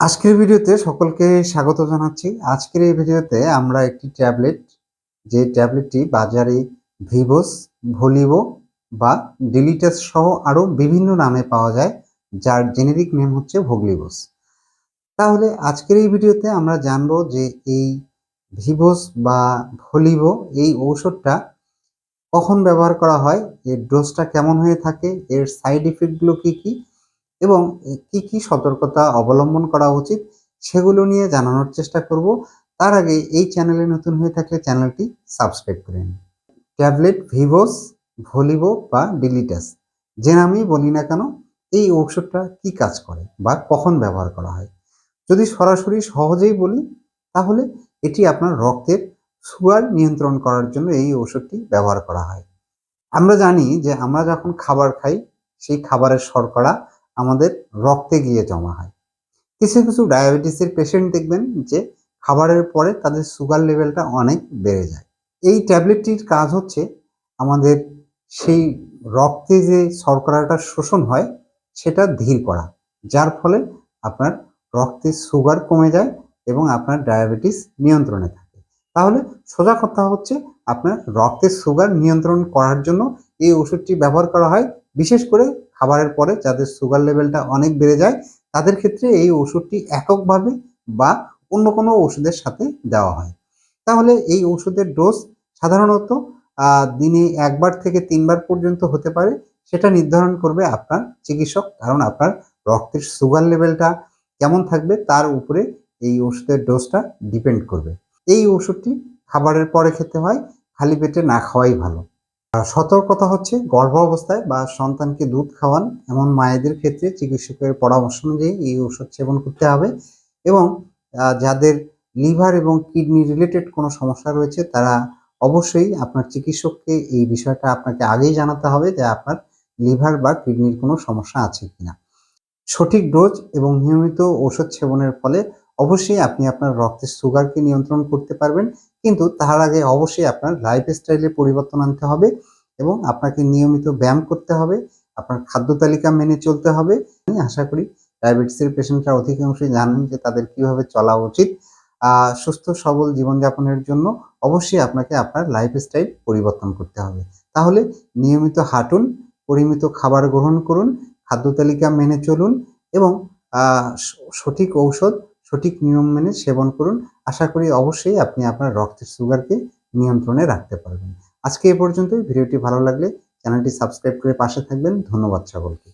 আজকের ভিডিওতে সকলকে স্বাগত জানাচ্ছি। আজকের এই ভিডিওতে আমরা একটি ট্যাবলেট, যে ট্যাবলেটটি বাজারে ভিভোস, ভলিভো বা ডিলিটাস সহ আরও বিভিন্ন নামে পাওয়া যায়, যার জেনেরিক নেম হচ্ছে ভোগলিভোস। তাহলে আজকের এই ভিডিওতে আমরা জানব যে এই ভিভোস বা ভলিভো, এই ঔষধটা কখন ব্যবহার করা হয়, এর ডোজটা কেমন হয়ে থাকে, এর সাইড ইফেক্টগুলো কী কী এবং কি কি সতর্কতা অবলম্বন করা উচিত সেগুলো নিয়ে জানানোর চেষ্টা করব। তার আগে এই চ্যানেলে নতুন হয়ে থাকলে চ্যানেলটি সাবস্ক্রাইব করে নিন। ট্যাবলেট, ভিভোস, ভলিভো বা ডিলিটাস, যে নামেই বলি না কেন, এই ঔষধটা কি কাজ করে বা কখন ব্যবহার করা হয়? যদি সরাসরি সহজেই বলি, তাহলে এটি আপনার রক্তের সুগার নিয়ন্ত্রণ করার জন্য এই ঔষধটি ব্যবহার করা হয়। আমরা জানি যে আমরা যখন খাবার খাই, সেই খাবারের শর্করা আমাদের রক্তে গিয়ে জমা হয়। কিছু কিছু ডায়াবেটিসের পেশেন্ট দেখবেন যে খাবারের পরে তাদের সুগার লেভেলটা অনেক বেড়ে যায়। এই ট্যাবলেটটির কাজ হচ্ছে আমাদের সেই রক্তে যে শর্করাটা শোষণ হয় সেটা ধীর করা, যার ফলে আপনার রক্তের সুগার কমে যায় এবং আপনার ডায়াবেটিস নিয়ন্ত্রণে থাকে। তাহলে সোজা কথা হচ্ছে আপনার রক্তের সুগার নিয়ন্ত্রণ করার জন্য এই ওষুধটি ব্যবহার করা হয়, বিশেষ করে খাবারের পরে যাদের সুগার লেভেলটা অনেক বেড়ে যায়, তাদের ক্ষেত্রে এই ওষুধটি এককভাবে বা অন্য কোনো ওষুধের সাথে দেওয়া হয়। তাহলে এই ওষুধের ডোজ সাধারণত দিনে একবার থেকে তিনবার পর্যন্ত হতে পারে, সেটা নির্ধারণ করবে আপনার চিকিৎসক। কারণ আপনার রক্তের সুগার লেভেলটা কেমন থাকবে, তার উপরে এই ওষুধের ডোজটা ডিপেন্ড করবে। এই ওষুধটি খাবারের পরে খেতে হয়, খালি পেটে না খাওয়াই ভালো। সতর্কতা হচ্ছে গর্ভ অবস্থায় বা সন্তানকে দুধ খাওয়ান এমন মায়েদের ক্ষেত্রে চিকিৎসকের পরামর্শ অনুযায়ী এই ওষুধ সেবন করতে হবে এবং যাদের লিভার এবং কিডনি রিলেটেড কোনো সমস্যা রয়েছে তারা অবশ্যই আপনার চিকিৎসককে এই বিষয়টা আপনাকে আগেই জানাতে হবে যে আপনার লিভার বা কিডনির কোনো সমস্যা আছে কিনা। সঠিক ডোজ এবং নিয়মিত ওষুধ সেবনের ফলে অবশ্যই আপনি আপনার রক্তের সুগারকে নিয়ন্ত্রণ করতে পারবেন কিন্তু তার আগে অবশ্যই আপনার লাইফ স্টাইলে পরিবর্তন আনতে হবে এবং আপনাকে নিয়মিত ব্যায়াম করতে হবে, আপনার খাদ্য তালিকা মেনে চলতে হবে। আমি আশা করি ডায়াবেটিসের পেশেন্টরা অধিকাংশই জানেন যে তাদের কীভাবে চলা উচিত। সুস্থ, সবল জীবনযাপনের জন্য অবশ্যই আপনাকে আপনার লাইফ স্টাইল পরিবর্তন করতে হবে। তাহলে নিয়মিত হাঁটুন, পরিমিত খাবার গ্রহণ করুন, খাদ্য তালিকা মেনে চলুন এবং সঠিক ঔষধ সঠিক নিয়ম মেনে সেবন করুন। আশা করি অবশ্যই আপনি আপনার রক্তের সুগারকে নিয়ন্ত্রণে রাখতে পারবেন। আজকে এ পর্যন্তই। ভিডিওটি ভালো লাগলে চ্যানেলটি সাবস্ক্রাইব করে পাশে থাকবেন। ধন্যবাদ সকলকে।